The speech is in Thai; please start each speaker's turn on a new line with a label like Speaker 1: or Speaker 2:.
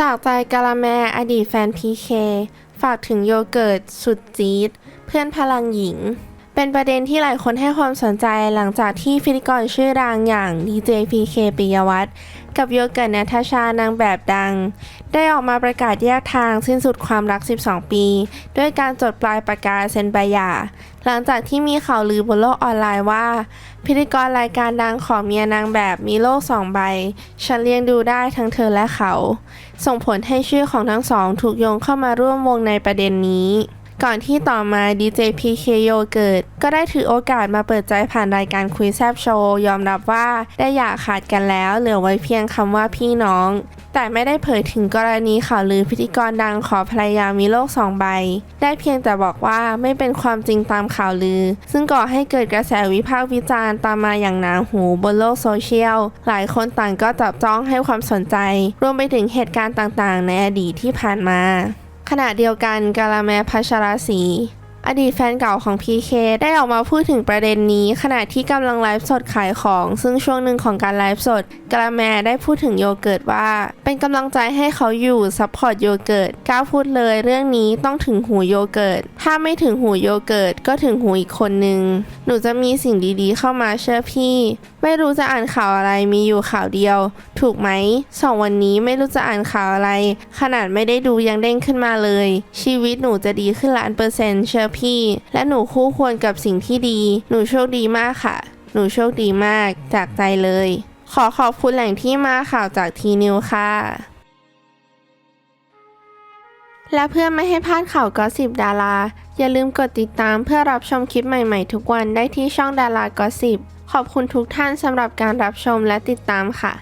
Speaker 1: จากใจกะละแมอดีตแฟนพีเคฝากถึงโยเกิร์ตสุดจี๊ดเพื่อนพลังหญิง เป็นประเด็นที่หลายคนให้ความสนใจหลังจากที่พิธีกรชื่อดังอย่างดีเจพีเคปิยวัฒน์ กับโยเกิร์ตนัทชานางแบบดัง ได้ออกมาประกาศแยกทางสิ้นสุดความรัก 12 ปี ด้วยการจดปลายปากกาเซ็นใบหย่า หลังจากที่มีข่าวลือบนโลกออนไลน์ว่า พิธีกรรายการดังขอเมียนางแบบมีโลกสองใบ ฉันเลี้ยงดูได้ทั้งเธอและเขา ส่งผลให้ชื่อของทั้งสองถูกโยงเข้ามาร่วมวงในประเด็นนี้ ก่อนที่ต่อมาดีเจพีเคโยเกิร์ตก็ได้ถือโอกาสมาเปิดใจผ่านรายการคุยแซบโชว์ยอมรับว่าได้อย่าขาดกันแล้วเหลือไว้เพียงคำว่าพี่น้อง แต่ไม่ได้เผยถึงกรณีข่าวลือพิธีกรดังขอภรรยามีโลกสองใบ ได้เพียงแต่บอกว่าไม่เป็นความจริงตามข่าวลือ ซึ่งก่อให้เกิดกระแสวิพากษ์วิจารณ์ตามมาอย่างหนาหูบนโลกโซเชียล หลายคนต่างก็จับจ้องให้ความสนใจ รวมไปถึงเหตุการณ์ต่างๆ ในอดีตที่ผ่านมา ขณะเดียวกันกาลาแมพัชรศรี อดีตแฟนเก่าของ PK ได้ออกมาพูดถึงประเด็นนี้ ขณะที่กำลังไลฟ์สดขายของ ซึ่งช่วงหนึ่งของการไลฟ์สดกาลาแมได้พูดถึงโยเกิร์ตว่า เป็นกำลังใจให้เขาอยู่ซัพพอร์ตโยเกิร์ตกล้าพูดเลยเรื่องนี้ต้องถึงหูโยเกิร์ตถ้าไม่ถึงหูโยเกิร์ตก็ถึงหูอีกคนนึง หนูจะมีสิ่งดีๆ เข้ามาเชื่อพี่ ไม่รู้จะอ่านข่าวอะไรมีอยู่ข่าวเดียว ถูกไหมสองวันนี้ไม่รู้จะอ่านข่าวอะไร ขนาดไม่ได้ดูยังเด้งขึ้นมาเลย ชีวิตหนูจะดีขึ้นล้านเปอร์เซ็นต์เชื่อพี่ และหนูคู่ควรกับสิ่งที่ดี หนูโชคดีมากค่ะ หนูโชคดีมากจากใจเลย ขอขอบคุณแหล่งที่มาข่าวจากทีนิวค่ะและเพื่อไม่ให้พลาดข่าวก็สิบดารา อย่าลืมกดติดตามเพื่อรับชมคลิปใหม่ๆ ทุกวันได้ที่ช่องดารากอสิบขอบคุณทุกท่านสำหรับการรับชมและติดตามค่ะ